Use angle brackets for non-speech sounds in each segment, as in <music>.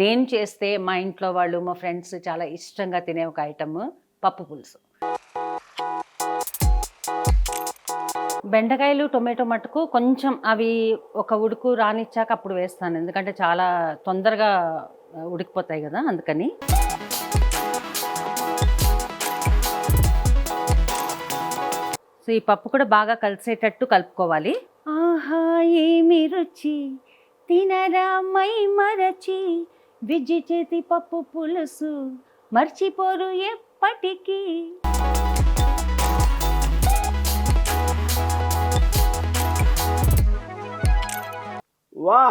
నేను చేస్తే మా ఇంట్లో వాళ్ళు మా ఫ్రెండ్స్ చాలా ఇష్టంగా తినే ఒక ఐటమ్ పప్పు పులుసు. బెండకాయలు టొమాటో మటుకు కొంచెం అవి ఒక ఉడుకు రానిచ్చాక అప్పుడు వేస్తాను. ఎందుకంటే చాలా తొందరగా ఉడికిపోతాయి కదా అందుకని. సో ఈ పప్పు కూడా బాగా కలిసేటట్టు కలుపుకోవాలి. ఆహా ఏమి రుచి. తినరా మై మరచి. విజ్జి చేతి పప్పు పులుసు మర్చిపోరు ఎప్పటికీ. వా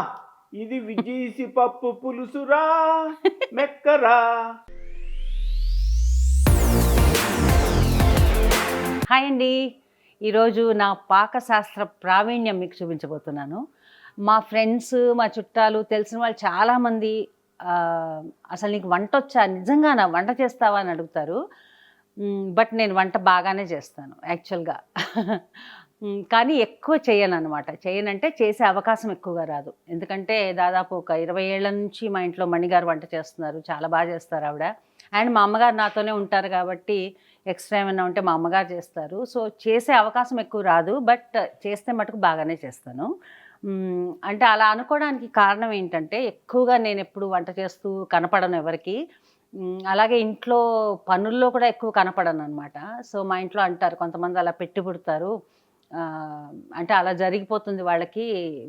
ఇది విజీసి పప్పు పులుసురా మెక్కరా. హాయ్ అండి. ఈరోజు నా పాకశాస్త్ర ప్రావీణ్యం మీకు చూపించబోతున్నాను. మా ఫ్రెండ్స్ మా చుట్టాలు తెలిసిన వాళ్ళు చాలామంది అసలు నీకు వంట వచ్చా? నిజంగా నా వంట చేస్తావా అని అడుగుతారు. బట్ నేను వంట బాగానే చేస్తాను యాక్చువల్గా. కానీ ఎక్కువ చేయను అనమాట చేయనంటే చేసే అవకాశం ఎక్కువగా రాదు. ఎందుకంటే దాదాపు ఒక ఇరవై ఏళ్ళ నుంచి మా ఇంట్లో మణిగారు వంట చేస్తున్నారు. చాలా బాగా చేస్తారు ఆవిడ. అండ్ మా అమ్మగారు నాతోనే ఉంటారు కాబట్టి ఎక్స్ట్రా ఏమైనా ఉంటే మా అమ్మగారు చేస్తారు. సో చేసే అవకాశం ఎక్కువ రాదు. బట్ చేస్తే మటుకు బాగానే చేస్తాను. అంటే అలా అనుకోవడానికి కారణం ఏంటంటే ఎక్కువగా నేను ఎప్పుడు వంట చేస్తూ కనపడను ఎవరికి. అలాగే ఇంట్లో పనుల్లో కూడా ఎక్కువ కనపడను అనమాట సో మా ఇంట్లో అంటారు కొంతమంది అలా పెట్టి పుడతారు. అంటే అలా జరిగిపోతుంది వాళ్ళకి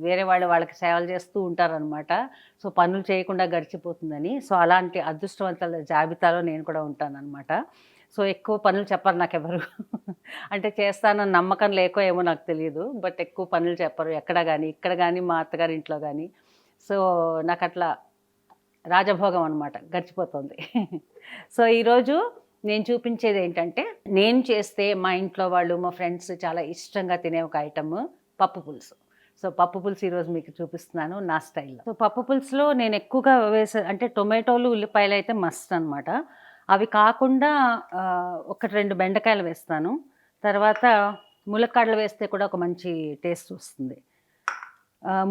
వేరే వాళ్ళు వాళ్ళకి సేవలు చేస్తూ ఉంటారనమాట సో పనులు చేయకుండా గడిచిపోతుందని. సో అలాంటి అదృష్టవంతుల జాబితాలో నేను కూడా ఉంటానన్నమాట. సో ఎక్కువ పనులు చెప్పరు నాకు ఎవరు <laughs> అంటే చేస్తానని నమ్మకం లేకో ఏమో నాకు తెలియదు బట్ ఎక్కువ పనులు చెప్పరు. ఎక్కడ కానీ ఇక్కడ కానీ మా అత్తగారి ఇంట్లో కానీ సో నాకు అట్లా రాజభోగం అనమాట గడిచిపోతుంది. <laughs> సో ఈరోజు నేను చూపించేది ఏంటంటే నేను చేస్తే మా ఇంట్లో వాళ్ళు మా ఫ్రెండ్స్ చాలా ఇష్టంగా తినే ఒక ఐటమ్ పప్పు పులుసు. సో పప్పు పులుసు ఈరోజు మీకు చూపిస్తున్నాను నా స్టైల్లో. సో పప్పు పులుసులో నేను ఎక్కువగా వేసే అంటే టొమాటోలు ఉల్లిపాయలు అయితే మస్ట్ అనమాట అవి కాకుండా ఒకటి రెండు బెండకాయలు వేస్తాను. తర్వాత ములక్కాడలు వేస్తే కూడా ఒక మంచి టేస్ట్ వస్తుంది.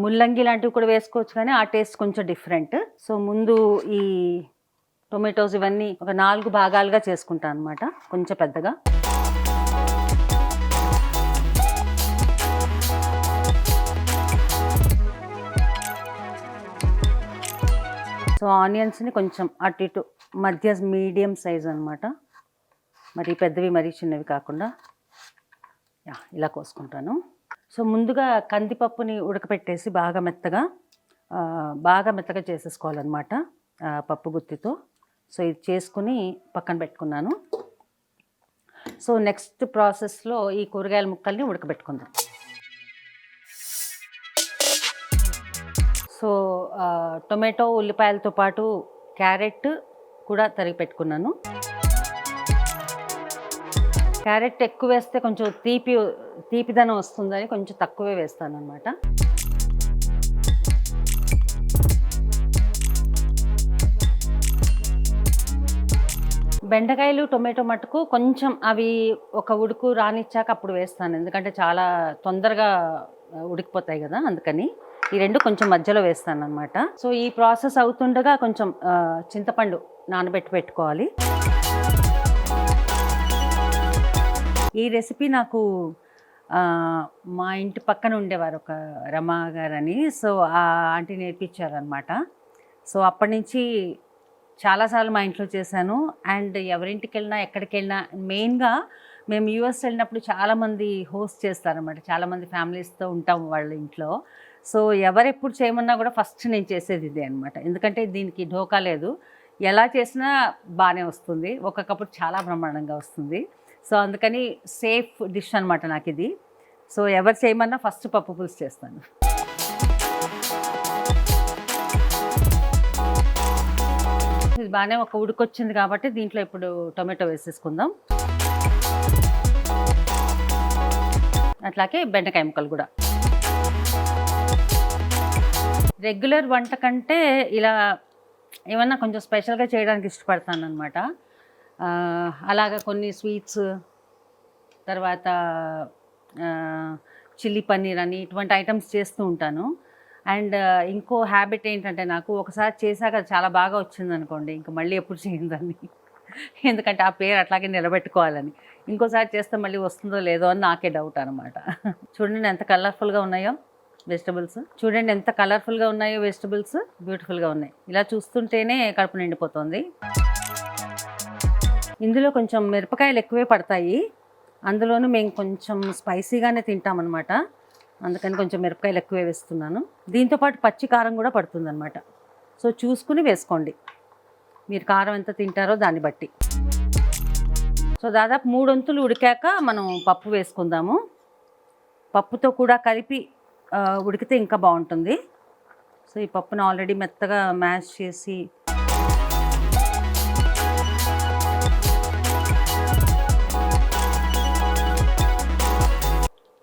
ముల్లంగి లాంటివి కూడా వేసుకోవచ్చు కానీ ఆ టేస్ట్ కొంచెం డిఫరెంట్. సో ముందు ఈ టొమాటోస్ ఇవన్నీ ఒక నాలుగు భాగాలుగా చేసుకుంటాను అనమాట కొంచెం పెద్దగా. ఆనియన్స్ని కొంచెం అటు ఇటు మధ్య మీడియం సైజ్ అనమాట మరి పెద్దవి మరీ చిన్నవి కాకుండా. ఇలా కోసుకుంటాను. సో ముందుగా కందిపప్పుని ఉడకపెట్టేసి బాగా మెత్తగా బాగా మెత్తగా చేసేసుకోవాలన్నమాట పప్పు గుత్తితో. సో ఇది చేసుకుని పక్కన పెట్టుకున్నాను. సో నెక్స్ట్ ప్రాసెస్లో ఈ కూరగాయల ముక్కల్ని ఉడకబెట్టుకుందాం. సో టొమాటో ఉల్లిపాయలతో పాటు క్యారెట్ కూడా తరిగి పెట్టుకున్నాను. క్యారెట్ ఎక్కువ వేస్తే కొంచెం తీపి తీపిదనం వస్తుందని కొంచెం తక్కువే వేస్తాను అనమాట బెండకాయలు టొమాటో మటుకు కొంచెం అవి ఒక ఉడుకు రానిచ్చాక అప్పుడు వేస్తాను. ఎందుకంటే చాలా తొందరగా ఉడికిపోతాయి కదా అందుకని. ఈ రెండు కొంచెం మధ్యలో వేస్తాను అనమాట సో ఈ ప్రాసెస్ అవుతుండగా కొంచెం చింతపండు నానబెట్టి పెట్టుకోవాలి. ఈ రెసిపీ నాకు మా ఇంటి పక్కన ఉండేవారు ఒక రమా గారని. సో ఆ ఆంటీ నేర్పించారనమాట సో అప్పటి నుంచి చాలాసార్లు మా ఇంట్లో చేశాను. అండ్ ఎవరింటికి వెళ్ళినా ఎక్కడికి వెళ్ళినా మెయిన్గా మేము యూఎస్ వెళ్ళినప్పుడు చాలామంది హోస్ట్ చేస్తారనమాట చాలామంది ఫ్యామిలీస్తో ఉంటాం వాళ్ళ ఇంట్లో. సో ఎవరెప్పుడు చేయమన్నా కూడా ఫస్ట్ నేను చేసేది ఇదే అనమాట ఎందుకంటే దీనికి ఢోకా లేదు. ఎలా చేసినా బాగానే వస్తుంది. ఒక్కొక్కప్పుడు చాలా బ్రహ్మాండంగా వస్తుంది. సో అందుకని సేఫ్ డిష్ అనమాట నాకు ఇది. సో ఎవరు చేయమన్నా ఫస్ట్ పప్పు పులుసు చేస్తాను. ఇది బాగానే ఒక ఉడికొచ్చింది కాబట్టి దీంట్లో ఇప్పుడు టొమాటో వేసేసుకుందాం. అట్లాగే బెండకాయ ముక్కలు కూడా. రెగ్యులర్ వంట కంటే ఇలా ఏమన్నా కొంచెం స్పెషల్గా చేయడానికి ఇష్టపడతాను అనమాట అలాగా కొన్ని స్వీట్స్ తర్వాత చిల్లీ పన్నీర్ అని ఇటువంటి ఐటమ్స్ చేస్తూ ఉంటాను. అండ్ ఇంకో హ్యాబిట్ ఏంటంటే నాకు ఒకసారి చేశాక చాలా బాగా వచ్చింది అనుకోండి ఇంకా మళ్ళీ ఎప్పుడు చేయిందని ఎందుకంటే ఆ పేరు అట్లాగే నిలబెట్టుకోవాలని. ఇంకోసారి చేస్తే మళ్ళీ వస్తుందో లేదో అని నాకే డౌట్ అనమాట చూడండి ఎంత కలర్ఫుల్గా ఉన్నాయో. వెజిటబుల్స్ చూడండి ఎంత కలర్ఫుల్గా ఉన్నాయో వెజిటబుల్స్ బ్యూటిఫుల్గా ఉన్నాయి. ఇలా చూస్తుంటేనే కడుపు నిండిపోతుంది. ఇందులో కొంచెం మిరపకాయలు ఎక్కువే పడతాయి. అందులోనూ మేము కొంచెం స్పైసీగానే తింటామన్నమాట. అందుకని కొంచెం మిరపకాయలు ఎక్కువే వేస్తున్నాను. దీంతోపాటు పచ్చి కారం కూడా పడుతుందన్నమాట. సో చూసుకుని వేసుకోండి. మీరు కారం ఎంత తింటారో దాన్ని బట్టి. సో దాదాపు మూడొంతులు ఉడికాక మనం పప్పు వేసుకుందాము. పప్పుతో కూడా కలిపి ఉడికితే ఇంకా బాగుంటుంది. సో ఈ పప్పును ఆల్రెడీ మెత్తగా మ్యాష్ చేసి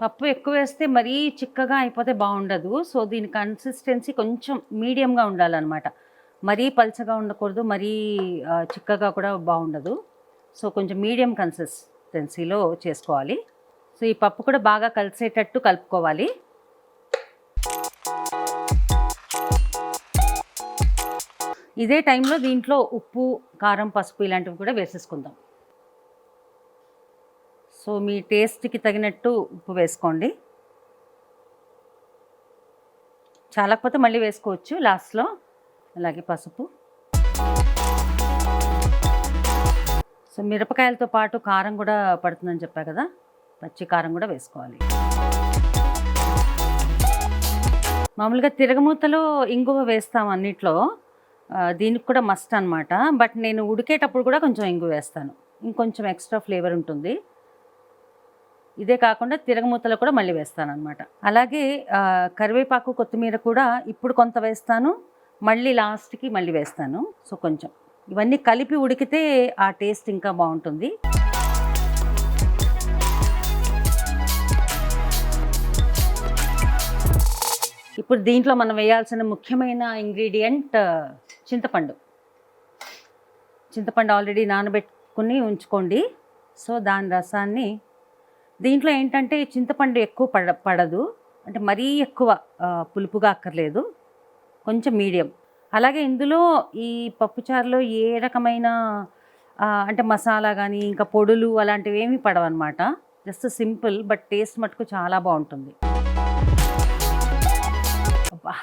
పప్పు ఎక్కువ వేస్తే మరీ చిక్కగా అయిపోతే బాగుండదు. సో దీని కన్సిస్టెన్సీ కొంచెం మీడియంగా ఉండాలన్నమాట. మరీ పల్చగా ఉండకూడదు మరీ చిక్కగా కూడా బాగుండదు. సో కొంచెం మీడియం కన్సిస్టెన్సీలో చేసుకోవాలి. సో ఈ పప్పు కూడా బాగా కలిసేటట్టు కలుపుకోవాలి. ఇదే టైంలో దీంట్లో ఉప్పు కారం పసుపు ఇలాంటివి కూడా వేసేసుకుందాం. సో మీ టేస్ట్కి తగినట్టు ఉప్పు వేసుకోండి. చాలకపోతే మళ్ళీ వేసుకోవచ్చు లాస్ట్లో. అలాగే పసుపు. సో మిరపకాయలతో పాటు కారం కూడా పడుతుందని చెప్పా కదా పచ్చి కారం కూడా వేసుకోవాలి. మామూలుగా తిరగమూతలో ఇంగువ వేస్తాం అన్నిట్లో. దీనికి కూడా మస్ట్ అనమాట బట్ నేను ఉడికేటప్పుడు కూడా కొంచెం ఇంగు వేస్తాను. ఇంకొంచెం ఎక్స్ట్రా ఫ్లేవర్ ఉంటుంది. ఇదే కాకుండా తిరగమూతలో కూడా మళ్ళీ వేస్తాను అనమాట అలాగే కరివేపాకు కొత్తిమీర కూడా ఇప్పుడు కొంత వేస్తాను. మళ్ళీ లాస్ట్కి మళ్ళీ వేస్తాను. సో కొంచెం. ఇవన్నీ కలిపి ఉడికితే ఆ టేస్ట్ ఇంకా బాగుంటుంది. ఇప్పుడు దీంట్లో మనం వేయాల్సిన ముఖ్యమైన ఇంగ్రీడియంట్ చింతపండు. చింతపండు ఆల్రెడీ నానబెట్టుకుని ఉంచుకోండి. సో దాని రసాన్ని దీంట్లో ఏంటంటే చింతపండు ఎక్కువ పడ పడదు. అంటే మరీ ఎక్కువ పులుపుగా అక్కర్లేదు. కొంచెం మీడియం. అలాగే ఇందులో ఈ పప్పుచారులో ఏ రకమైన అంటే మసాలా కానీ ఇంకా పొడులు అలాంటివి ఏమీ పడవన్నమాట. జస్ట్ సింపుల్ బట్ టేస్ట్ మటుకు చాలా బాగుంటుంది. అబ్బా!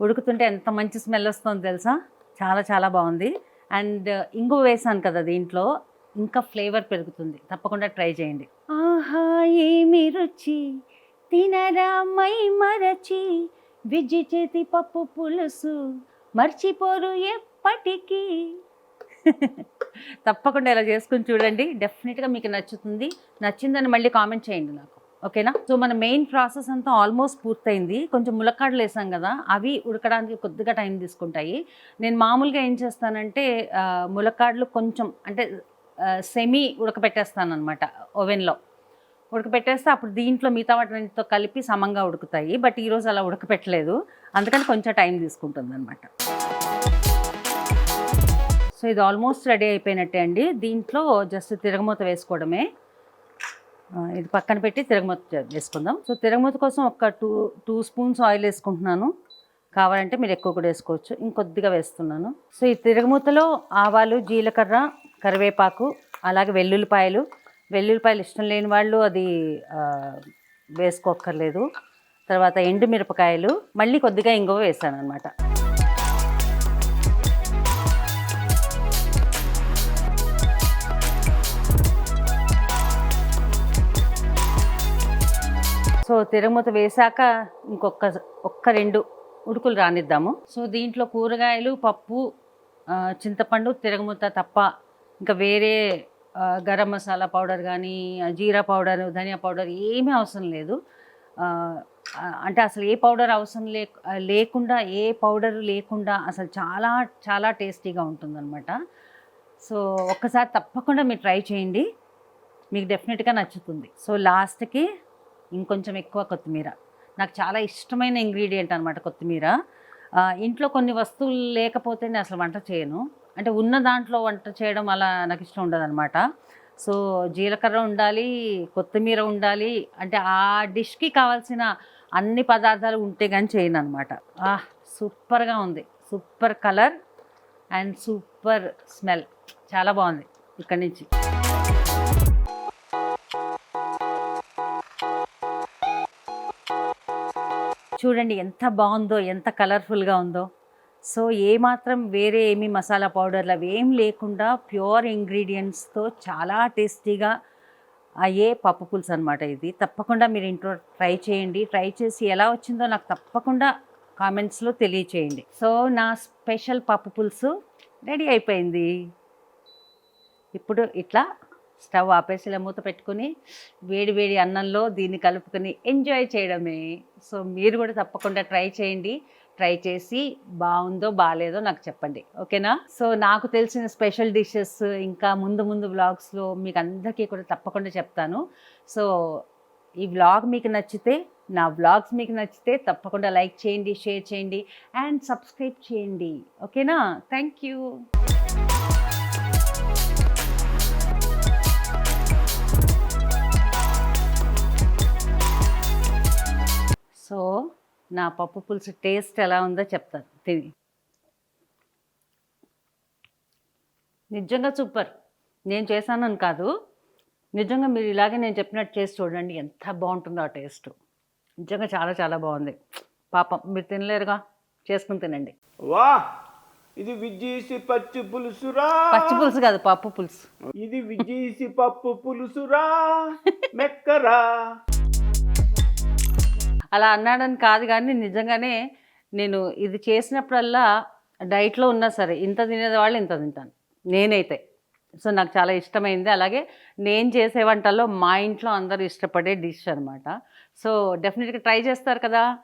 ఉడుకుతుంటే ఎంత మంచి స్మెల్ వస్తుందో తెలుసా? చాలా చాలా బాగుంది. అండ్ ఇంగువ వేసాను కదా దీంట్లో ఇంకా ఫ్లేవర్ పెరుగుతుంది. తప్పకుండా ట్రై చేయండి. ఆహా ఏమి రుచి? తినరా మై మరచి విజ్జి చేతి పప్పు పులుసు మర్చిపోరు ఎప్పటికీ. <laughs> తప్పకుండా ఇలా చేసుకుని చూడండి. డెఫినెట్గా మీకు నచ్చుతుంది. నచ్చిందని మళ్ళీ కామెంట్ చేయండి నాకు. ఓకేనా? సో మన మెయిన్ ప్రాసెస్ అంతా ఆల్మోస్ట్ పూర్తయింది. కొంచెం ములక్కాడలు వేసాం కదా అవి ఉడకడానికి కొద్దిగా టైం తీసుకుంటాయి. నేను మామూలుగా ఏం చేస్తానంటే ములక్కాడలు కొంచెం అంటే సెమీ ఉడకపెట్టేస్తాను అనమాట ఓవెన్లో. ఉడకపెట్టేస్తే అప్పుడు దీంట్లో మిగతా వాటితో కలిపి సమంగా ఉడుకుతాయి. బట్ ఈరోజు అలా ఉడకపెట్టలేదు. అందుకని కొంచెం టైం తీసుకుంటుంది అనమాట సో ఇది ఆల్మోస్ట్ రెడీ అయిపోయినట్టే అండి. దీంట్లో జస్ట్ తిరగమూత వేసుకోవడమే. ఇది పక్కన పెట్టి తిరగమూత వేసుకుందాం సో తిరగమూత కోసం ఒక టూ టూ స్పూన్స్ ఆయిల్ వేసుకుంటున్నాను. కావాలంటే మీరు ఎక్కువ కూడా వేసుకోవచ్చు. ఇంకొద్దిగా వేస్తున్నాను. సో ఈ తిరగమూతలో ఆవాలు జీలకర్ర కరివేపాకు అలాగే వెల్లుల్లిపాయలు. వెల్లుల్లిపాయలు ఇష్టం లేని వాళ్ళు అది వేసుకోక్కర్లేదు. తర్వాత ఎండు మిరపకాయలు మళ్ళీ కొద్దిగా ఇంగువ వేసాను అనమాట సో తిరగమూత వేశాక ఇంకొక ఒక్క రెండు ఉడుకులు రానిద్దాము. సో దీంట్లో కూరగాయలు పప్పు చింతపండు తిరగమూత తప్ప ఇంకా వేరే గరం మసాలా పౌడర్ కానీ జీరా పౌడర్ ధనియా పౌడర్ ఏమీ అవసరం లేదు. అంటే అసలు ఏ పౌడర్ అవసరం లే లేకుండా ఏ పౌడర్ లేకుండా అసలు చాలా చాలా టేస్టీగా ఉంటుందన్నమాట. సో ఒక్కసారి తప్పకుండా మీరు ట్రై చేయండి. మీకు డెఫినెట్గా నచ్చుతుంది. సో లాస్ట్కి ఇంకొంచెం ఎక్కువ కొత్తిమీర. నాకు చాలా ఇష్టమైన ఇంగ్రీడియంట్ అనమాట కొత్తిమీర. ఇంట్లో కొన్ని వస్తువులు లేకపోతే నేను అసలు వంట చేయను. అంటే ఉన్న దాంట్లో వంట చేయడం అలా నాకు ఇష్టం ఉండదన్నమాట. సో జీలకర్ర ఉండాలి కొత్తిమీర ఉండాలి అంటే ఆ డిష్కి కావాల్సిన అన్ని పదార్థాలు ఉంటే కానీ చేయను అనమాట సూపర్గా ఉంది. Super colour and super smell. చాలా బాగుంది ఇక్కడి నుంచి. చూడండి ఎంత బాగుందో ఎంత కలర్ఫుల్గా ఉందో. సో ఏమాత్రం వేరే ఏమి మసాలా పౌడర్లు అవి ఏం లేకుండా ప్యూర్ ఇంగ్రీడియంట్స్తో చాలా టేస్టీగా అయ్యే పప్పు పులుసు అనమాట ఇది. తప్పకుండా మీరు ఇంట్లో ట్రై చేయండి. ట్రై చేసి ఎలా వచ్చిందో నాకు తప్పకుండా కామెంట్స్లో తెలియచేయండి. సో నా స్పెషల్ పప్పు పులుసు రెడీ అయిపోయింది. ఇప్పుడు ఇట్లా స్టవ్ ఆపేసి ఇలా మూత పెట్టుకుని వేడి వేడి అన్నంలో దీన్ని కలుపుకొని ఎంజాయ్ చేయడమే. సో మీరు కూడా తప్పకుండా ట్రై చేయండి. ట్రై చేసి బాగుందో బాగాలేదో నాకు చెప్పండి. ఓకేనా? సో నాకు తెలిసిన స్పెషల్ డిషెస్ ఇంకా ముందు ముందు వ్లాగ్స్లో మీకు అందరికీ కూడా తప్పకుండా చెప్తాను. సో ఈ వ్లాగ్ మీకు నచ్చితే నా వ్లాగ్స్ మీకు నచ్చితే తప్పకుండా లైక్ చేయండి షేర్ చేయండి అండ్ సబ్స్క్రైబ్ చేయండి. ఓకేనా? Thank you. సో నా పప్పు పులుసు టేస్ట్ ఎలా ఉందో చెప్తాను. తిని. నిజంగా సూపర్. నేను చేశానని కాదు. నిజంగా మీరు ఇలాగే నేను చెప్పినట్టు చేసి చూడండి. ఎంత బాగుంటుందో ఆ టేస్ట్. నిజంగా చాలా చాలా బాగుంది. పాపం మీరు తినలేరుగా. చేసుకుని తినండి. వా! ఇది విజేసి పచ్చి పులుసురా! పచ్చి పులుసు కాదు పప్పు పులుసు. ఇది విజేసి పప్పు పులుసురా! <laughs> మెక్కరా! అలా అన్నాడని కాదు కానీ నిజంగానే నేను ఇది చేసినప్పుడల్లా డైట్లో ఉన్నా సరే ఇంత తినేది వాళ్ళు ఇంత తింటాను. నేనైతే. సో నాకు చాలా ఇష్టమైంది. అలాగే నేను చేసే వంటల్లో మా ఇంట్లో అందరూ ఇష్టపడే డిష్ అనమాట సో డెఫినెట్గా ట్రై చేస్తారు కదా.